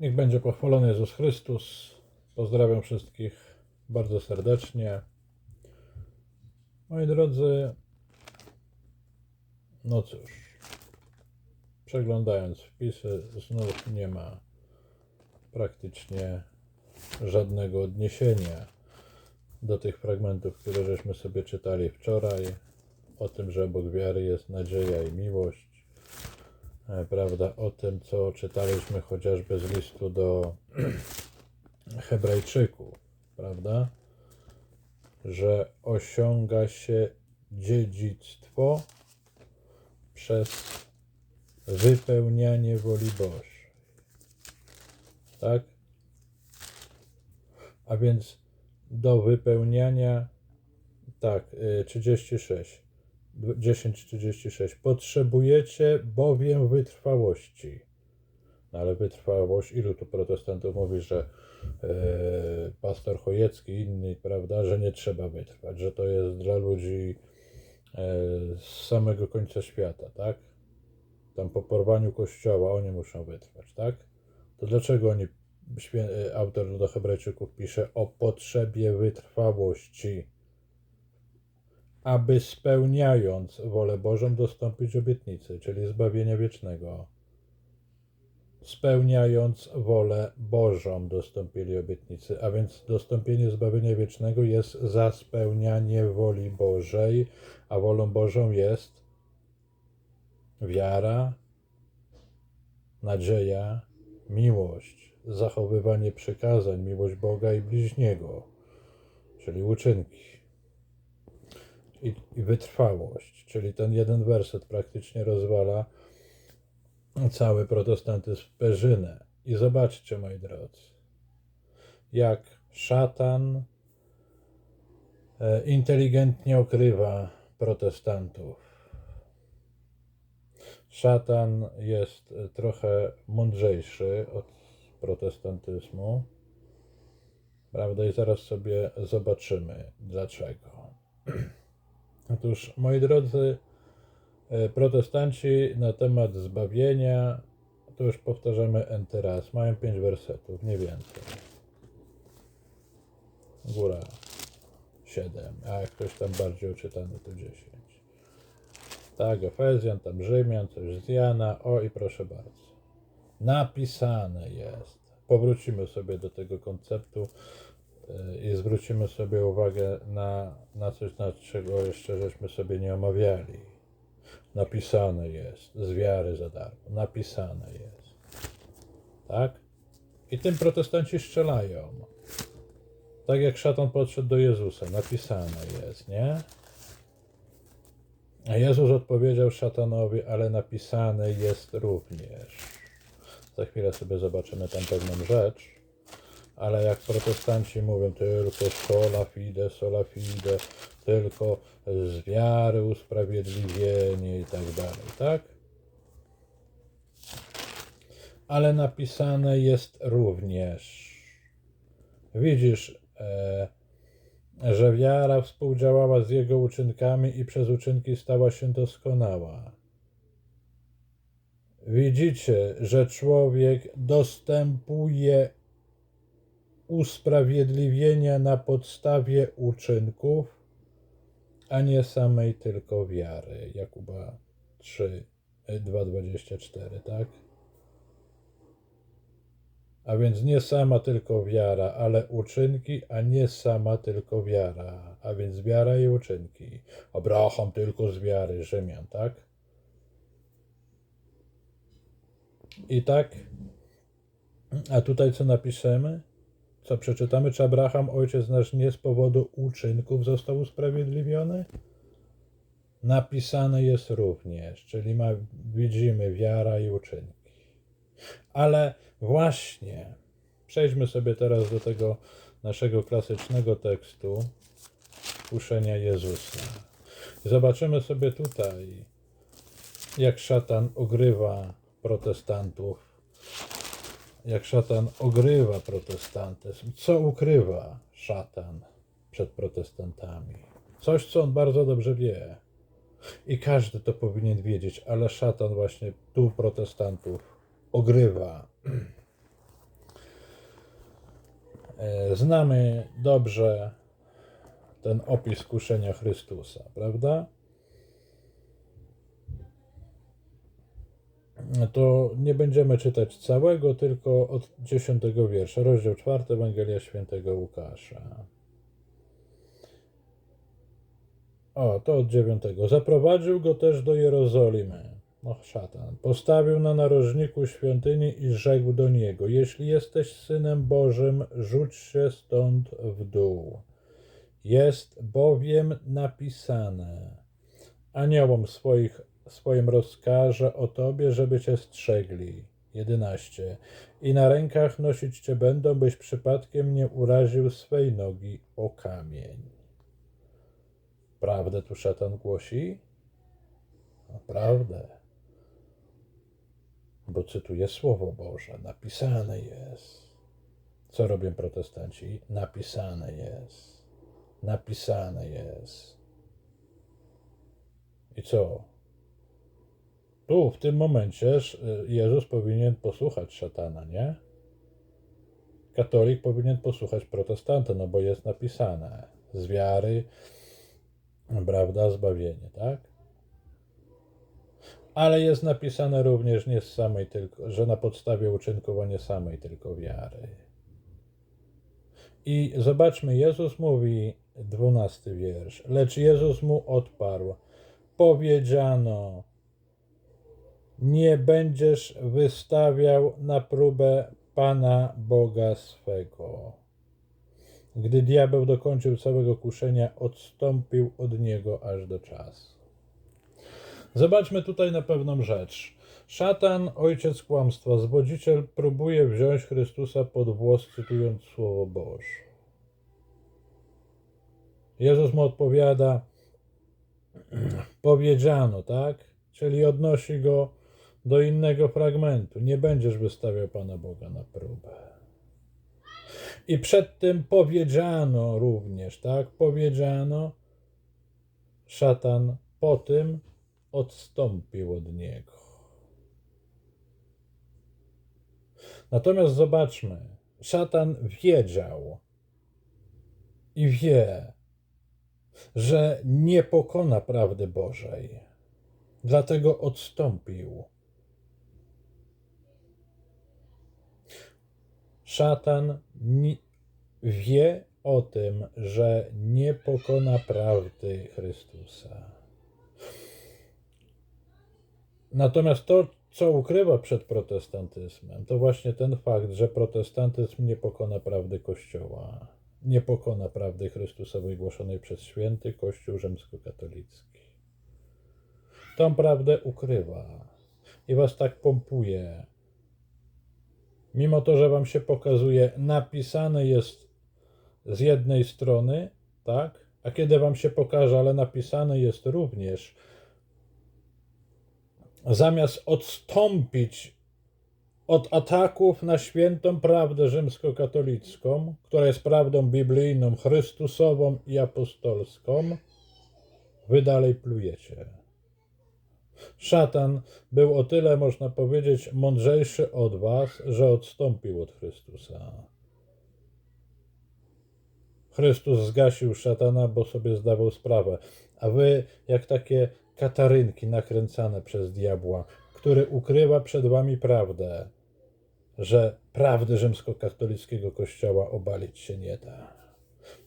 Niech będzie pochwalony Jezus Chrystus. Pozdrawiam wszystkich bardzo serdecznie. Moi drodzy, no cóż, przeglądając wpisy, znów nie ma praktycznie żadnego odniesienia do tych fragmentów, które żeśmy sobie czytali wczoraj, o tym, że obok wiary jest nadzieja i miłość prawda, o tym, co czytaliśmy chociażby z listu do Hebrajczyków, prawda, że osiąga się dziedzictwo przez wypełnianie woli Bożej. Tak? A więc do wypełniania, tak, y, 36. 10.36. Potrzebujecie bowiem wytrwałości. No ale wytrwałość, ilu tu protestantów mówi, że e, pastor Chojecki i inni, prawda, że nie trzeba wytrwać, że to jest dla ludzi e, z samego końca świata, tak? Tam po porwaniu kościoła oni muszą wytrwać, tak? To dlaczego oni, e, autor do Hebrajczyków pisze o potrzebie wytrwałości? Aby spełniając wolę Bożą dostąpić obietnicy, czyli zbawienia wiecznego. Spełniając wolę Bożą dostąpili obietnicy, a więc dostąpienie zbawienia wiecznego jest za spełnianie woli Bożej, a wolą Bożą jest wiara, nadzieja, miłość, zachowywanie przykazań, miłość Boga i bliźniego, czyli uczynki i, i wytrwałość, czyli ten jeden werset praktycznie rozwala cały protestantyzm w perzynę. I zobaczcie, moi drodzy, jak szatan e, inteligentnie okrywa protestantów. Szatan jest e, trochę mądrzejszy od protestantyzmu, prawda? I zaraz sobie zobaczymy dlaczego. Otóż, moi drodzy, e, protestanci na temat zbawienia, to już powtarzamy N teraz, mają pięć wersetów, nie więcej. Góra 7, a jak ktoś tam bardziej oczytany, to 10. Tak, Efezjan, tam Rzymian, coś z Jana, o i proszę bardzo. Napisane jest. Powrócimy sobie do tego konceptu i zwrócimy sobie uwagę na, na coś, na czego jeszcze żeśmy sobie nie omawiali. Napisane jest, z wiary za darmo. Napisane jest. Tak? I tym protestanci strzelają. Tak jak szatan podszedł do Jezusa. Napisane jest, nie? A Jezus odpowiedział szatanowi, ale napisane jest również. Za chwilę sobie zobaczymy tam pewną rzecz ale jak protestanci mówią tylko sola fide, sola fide, tylko z wiary usprawiedliwienie i tak dalej, tak? Ale napisane jest również, widzisz, e, że wiara współdziałała z jego uczynkami i przez uczynki stała się doskonała. Widzicie, że człowiek dostępuje usprawiedliwienia na podstawie uczynków, a nie samej tylko wiary. Jakuba 3, 2,24, tak? A więc nie sama tylko wiara, ale uczynki, a nie sama tylko wiara. A więc wiara i uczynki. Abraham tylko z wiary, Rzymian, tak? I tak, a tutaj co napiszemy? Co przeczytamy? Czy Abraham, ojciec nasz, nie z powodu uczynków został usprawiedliwiony? Napisane jest również, czyli ma, widzimy wiara i uczynki. Ale właśnie, przejdźmy sobie teraz do tego naszego klasycznego tekstu kuszenia Jezusa. Zobaczymy sobie tutaj, jak szatan ogrywa protestantów jak szatan ogrywa protestantyzm. Co ukrywa szatan przed protestantami? Coś, co on bardzo dobrze wie. I każdy to powinien wiedzieć, ale szatan właśnie tu protestantów ogrywa. E, Znamy dobrze ten opis kuszenia Chrystusa, prawda? To nie będziemy czytać całego, tylko od 10 wiersza, rozdział 4 Ewangelia Świętego Łukasza. O, to od 9. Zaprowadził go też do Jerozolimy. Och, szatan. Postawił na narożniku świątyni i rzekł do niego: Jeśli jesteś synem Bożym, rzuć się stąd w dół. Jest bowiem napisane: Aniołom swoich, swoim rozkaże o tobie, żeby cię strzegli. 11. I na rękach nosić cię będą, byś przypadkiem nie uraził swej nogi o kamień. Prawdę tu szatan głosi? Naprawdę. Bo cytuję Słowo Boże, napisane jest. Co robią protestanci? Napisane jest. Napisane jest. I co? Tu, w tym momencie sz- Jezus powinien posłuchać szatana, nie? Katolik powinien posłuchać protestanta, no bo jest napisane. Z wiary, prawda, zbawienie, tak? Ale jest napisane również nie z samej tylko, że na podstawie uczynków, a nie samej tylko wiary. I zobaczmy, Jezus mówi, dwunasty wiersz, lecz Jezus mu odparł, powiedziano, nie będziesz wystawiał na próbę Pana Boga swego. Gdy diabeł dokończył całego kuszenia, odstąpił od niego aż do czasu. Zobaczmy tutaj na pewną rzecz. Szatan, ojciec kłamstwa, zwodziciel, próbuje wziąć Chrystusa pod włos, cytując Słowo Boże. Jezus mu odpowiada, powiedziano, tak? Czyli odnosi go do innego fragmentu. Nie będziesz wystawiał Pana Boga na próbę. I przed tym powiedziano również, tak? Powiedziano, szatan po tym odstąpił od niego. Natomiast zobaczmy, szatan wiedział i wie, że nie pokona prawdy Bożej. Dlatego odstąpił. Szatan wie o tym, że nie pokona prawdy Chrystusa. Natomiast to, co ukrywa przed protestantyzmem, to właśnie ten fakt, że protestantyzm nie pokona prawdy Kościoła, nie pokona prawdy Chrystusowej głoszonej przez święty Kościół rzymskokatolicki. Tą prawdę ukrywa i was tak pompuje. Mimo to, że wam się pokazuje, napisane jest z jednej strony, tak? A kiedy wam się pokaże, ale napisane jest również, zamiast odstąpić od ataków na świętą prawdę rzymskokatolicką, która jest prawdą biblijną, chrystusową i apostolską, wy dalej plujecie. Szatan był o tyle, można powiedzieć, mądrzejszy od was, że odstąpił od Chrystusa. Chrystus zgasił szatana, bo sobie zdawał sprawę, a wy, jak takie katarynki nakręcane przez diabła, który ukrywa przed wami prawdę, że prawdy rzymskokatolickiego kościoła obalić się nie da.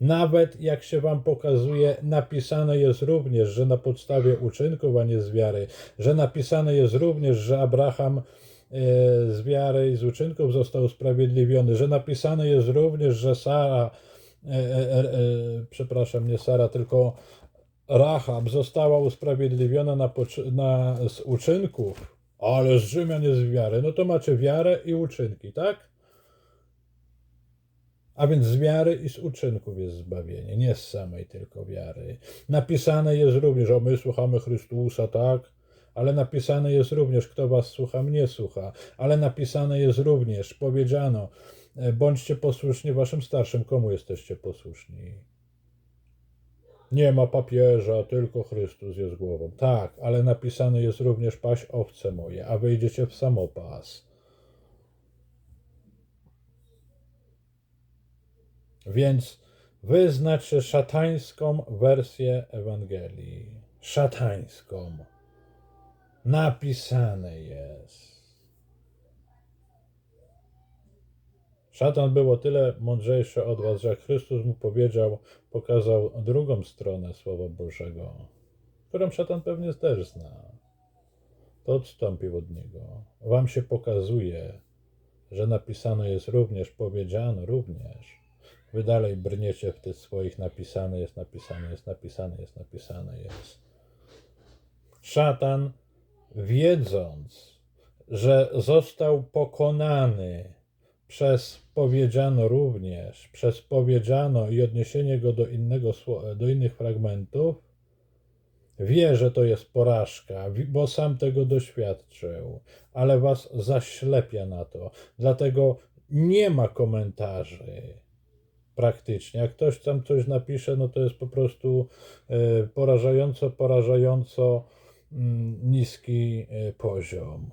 Nawet jak się wam pokazuje, napisane jest również, że na podstawie uczynków, a nie z wiary, że napisane jest również, że Abraham e, z wiary i z uczynków został usprawiedliwiony, że napisane jest również, że Sara, e, e, e, przepraszam, nie Sara, tylko Rahab została usprawiedliwiona na, na, z uczynków, ale z Rzymian jest wiary. No to macie wiarę i uczynki, tak? A więc z wiary i z uczynków jest zbawienie, nie z samej tylko wiary. Napisane jest również, o my słuchamy Chrystusa, tak? Ale napisane jest również, kto was słucha, mnie słucha. Ale napisane jest również, powiedziano, e, bądźcie posłuszni waszym starszym. Komu jesteście posłuszni? Nie ma papieża, tylko Chrystus jest głową. Tak, ale napisane jest również paść owce moje, a wyjdziecie w samopas. Więc wyznaczy szatańską wersję Ewangelii. Szatańską. Napisane jest. Szatan był o tyle mądrzejszy od was, że Chrystus mu powiedział, pokazał drugą stronę Słowa Bożego, którą szatan pewnie też zna, to odstąpił od niego. Wam się pokazuje, że napisane jest również, powiedziano również. Wy dalej brniecie w tych swoich napisane jest, napisane jest, napisane jest, napisane jest. Szatan, wiedząc, że został pokonany przez powiedziano również, przez powiedziano i odniesienie go do, innego, do innych fragmentów, wie, że to jest porażka, bo sam tego doświadczył, ale was zaślepia na to. Dlatego nie ma komentarzy praktycznie. Jak ktoś tam coś napisze, no to jest po prostu e, porażająco, porażająco mm, niski e, poziom.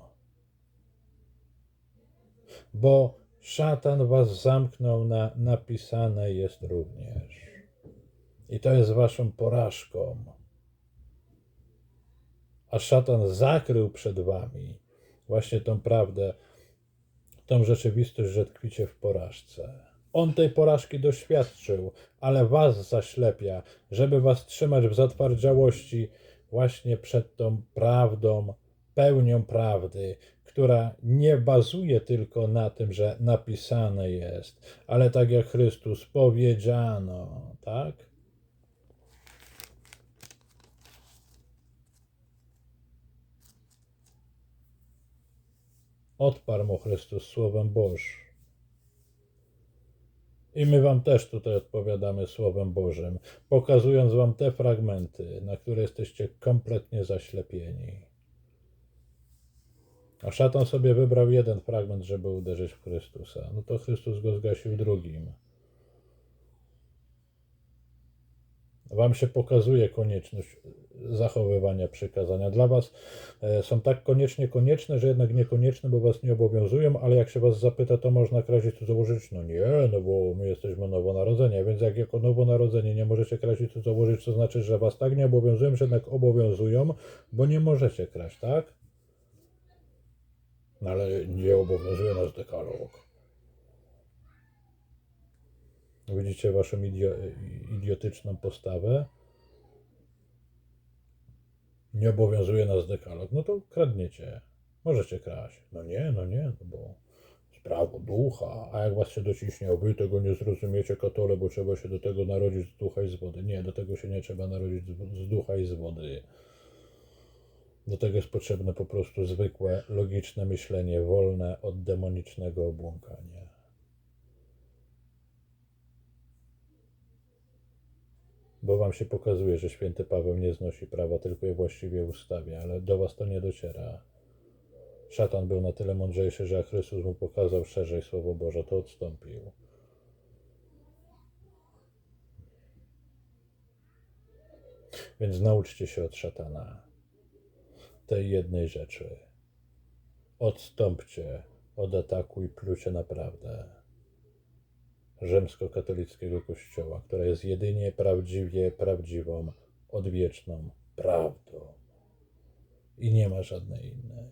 Bo szatan was zamknął na napisane jest również. I to jest waszą porażką. A szatan zakrył przed wami właśnie tą prawdę, tą rzeczywistość, że tkwicie w porażce. On tej porażki doświadczył, ale was zaślepia, żeby was trzymać w zatwardziałości właśnie przed tą prawdą, pełnią prawdy, która nie bazuje tylko na tym, że napisane jest, ale tak jak Chrystus powiedziano, tak? Odparł mu Chrystus Słowem Bożym. I my Wam też tutaj odpowiadamy Słowem Bożym, pokazując Wam te fragmenty, na które jesteście kompletnie zaślepieni. A szatan sobie wybrał jeden fragment, żeby uderzyć w Chrystusa. No to Chrystus go zgasił drugim. Wam się pokazuje konieczność zachowywania przykazania. Dla Was e, są tak koniecznie konieczne, że jednak niekonieczne, bo Was nie obowiązują, ale jak się Was zapyta, to można kraść cudzołożyć. No nie, no bo my jesteśmy nowonarodzeni, więc jak jako nowonarodzeni nie możecie kraść cudzołożyć, to znaczy, że Was tak nie obowiązują, że jednak obowiązują, bo nie możecie kraść, tak? No ale nie obowiązuje nas dekalog. Widzicie waszą idio- idiotyczną postawę? Nie obowiązuje nas dekalog. No to kradniecie. Możecie kraść. No nie, no nie, no bo prawo ducha. A jak was się dociśnie, wy tego nie zrozumiecie, katole, bo trzeba się do tego narodzić z ducha i z wody. Nie, do tego się nie trzeba narodzić z ducha i z wody. Do tego jest potrzebne po prostu zwykłe, logiczne myślenie, wolne od demonicznego obłąkania. Bo wam się pokazuje, że święty Paweł nie znosi prawa, tylko je właściwie ustawia, ale do was to nie dociera. Szatan był na tyle mądrzejszy, że Chrystus mu pokazał szerzej Słowo Boże, to odstąpił. Więc nauczcie się od szatana tej jednej rzeczy. Odstąpcie od ataku i plucie na prawdę rzymskokatolickiego kościoła, która jest jedynie prawdziwie prawdziwą, odwieczną prawdą. I nie ma żadnej innej.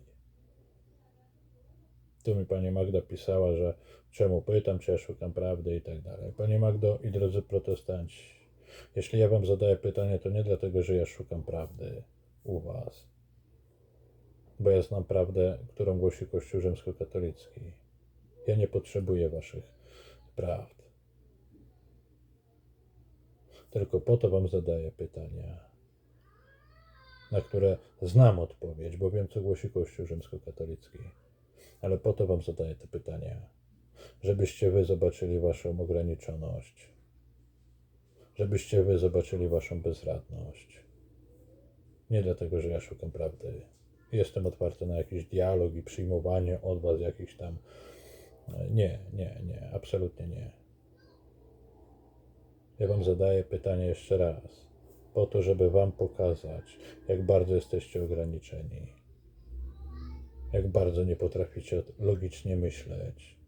Tu mi pani Magda pisała, że czemu pytam, czy ja szukam prawdy i tak dalej. Pani Magdo i drodzy protestanci, jeśli ja wam zadaję pytanie, to nie dlatego, że ja szukam prawdy u was, bo ja znam prawdę, którą głosi Kościół rzymskokatolicki. Ja nie potrzebuję waszych prawd. Tylko po to wam zadaję pytania, na które znam odpowiedź, bo wiem, co głosi Kościół rzymskokatolicki. Ale po to wam zadaję te pytania, żebyście wy zobaczyli waszą ograniczoność, żebyście wy zobaczyli waszą bezradność. Nie dlatego, że ja szukam prawdy. Jestem otwarty na jakiś dialog i przyjmowanie od was jakichś tam. Nie, nie, nie, absolutnie nie. Ja wam zadaję pytanie jeszcze raz, po to, żeby wam pokazać, jak bardzo jesteście ograniczeni, jak bardzo nie potraficie logicznie myśleć,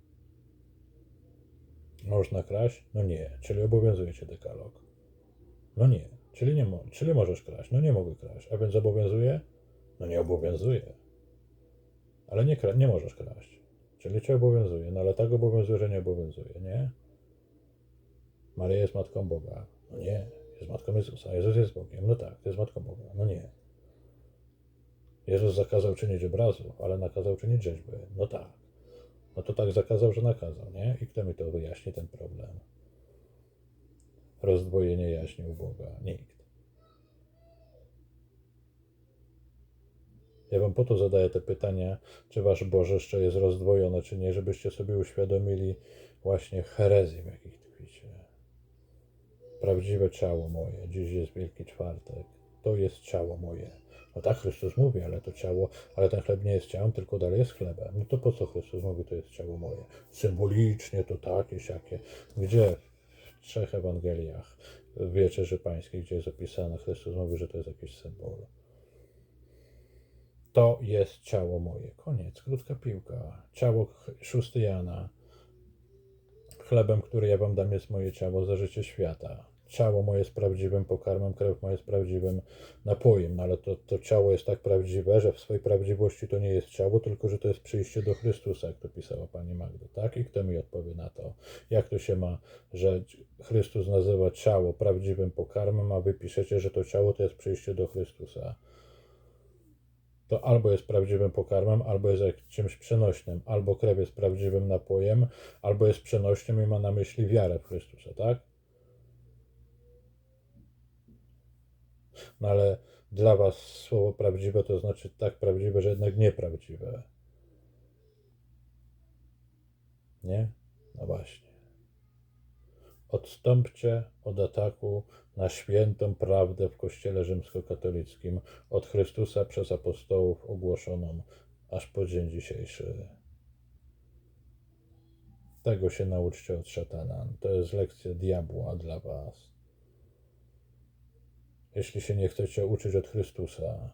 Można kraść? No nie. Czyli obowiązuje cię dekalog? No nie. Czyli, nie mo- czyli możesz kraść? No nie mogę kraść. A więc obowiązuje? No nie obowiązuje. Ale nie, nie możesz kraść. Czyli cię obowiązuje. No ale tak obowiązuje, że nie obowiązuje, nie? Maria jest Matką Boga. No nie. Jest Matką Jezusa. Jezus jest Bogiem. No tak, jest Matką Boga. No nie. Jezus zakazał czynić obrazów, ale nakazał czynić rzeźby. No tak. No to tak zakazał, że nakazał, nie? I kto mi to wyjaśni, ten problem? Rozdwojenie jaźni u Boga. Nikt. Ja wam po to zadaję te pytania, czy wasz bożyszcze jest rozdwojone, czy nie, żebyście sobie uświadomili właśnie herezję, w jakich. Prawdziwe ciało moje, dziś jest Wielki Czwartek, to jest ciało moje. No tak Chrystus mówi, ale to ciało, ale ten chleb nie jest ciałem, tylko dalej jest chlebem. No to po co Chrystus mówi, to jest ciało moje? Symbolicznie to takie, siakie. Gdzie w trzech Ewangeliach w Wieczerzy Pańskiej, gdzie jest opisane, Chrystus mówi, że to jest jakiś symbol. To jest ciało moje. Koniec, krótka piłka. Ciało 6 Jana. Chlebem, który ja wam dam, jest moje ciało za życie świata. Ciało moje jest prawdziwym pokarmem, krew moja jest prawdziwym napojem, no ale to, to ciało jest tak prawdziwe, że w swojej prawdziwości to nie jest ciało, tylko że to jest przyjście do Chrystusa, jak to pisała pani Magda, tak? I kto mi odpowie na to? Jak to się ma, że Chrystus nazywa ciało prawdziwym pokarmem, a wy piszecie, że to ciało to jest przyjście do Chrystusa? to albo jest prawdziwym pokarmem, albo jest czymś przenośnym, albo krew jest prawdziwym napojem, albo jest przenośnym i ma na myśli wiarę w Chrystusa, tak? No ale dla was słowo prawdziwe to znaczy tak prawdziwe, że jednak nieprawdziwe. Nie? No właśnie. Odstąpcie od ataku na świętą prawdę w Kościele rzymskokatolickim od Chrystusa przez apostołów ogłoszoną aż po dzień dzisiejszy. Tego się nauczcie od szatana. To jest lekcja diabła dla was. Jeśli się nie chcecie uczyć od Chrystusa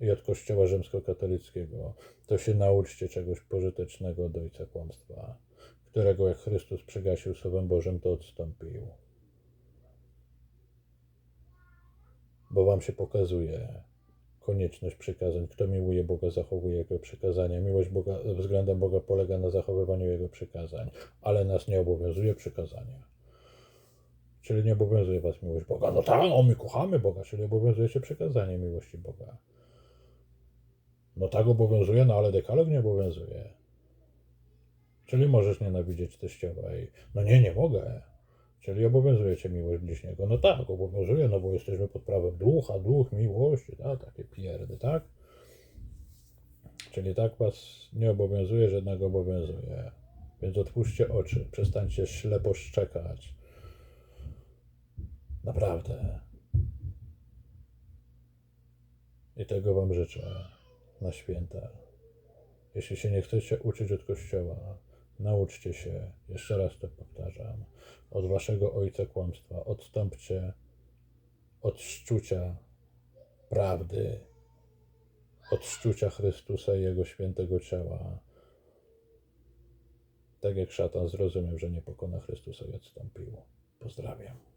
i od Kościoła rzymskokatolickiego, to się nauczcie czegoś pożytecznego od Ojca Kłamstwa, którego jak Chrystus przygasił Słowem Bożym, to odstąpił. Bo wam się pokazuje konieczność przykazań. Kto miłuje Boga, zachowuje Jego przykazania. Miłość Boga, względem Boga polega na zachowywaniu Jego przykazań, ale nas nie obowiązuje przykazania. Czyli nie obowiązuje was miłość Boga. No tak, no my kochamy Boga, czyli obowiązuje się przykazanie miłości Boga. No tak obowiązuje, no ale dekalog nie obowiązuje. Czyli możesz nienawidzieć teściowej. No nie, nie mogę. Czyli obowiązuje cię miłość bliźniego. No tak, obowiązuje, no bo jesteśmy pod prawem ducha, duch, miłości, tak, takie pierdy, tak? Czyli tak was nie obowiązuje, jednak obowiązuje. Więc otwórzcie oczy, przestańcie ślepo szczekać. Naprawdę. I tego wam życzę na święta. Jeśli się nie chcecie uczyć od Kościoła, nauczcie się, jeszcze raz to powtarzam, od waszego ojca kłamstwa. Odstąpcie od szczucia prawdy, od szczucia Chrystusa i Jego świętego ciała. Tak jak szatan zrozumiał, że nie pokona Chrystusa i odstąpił. Pozdrawiam.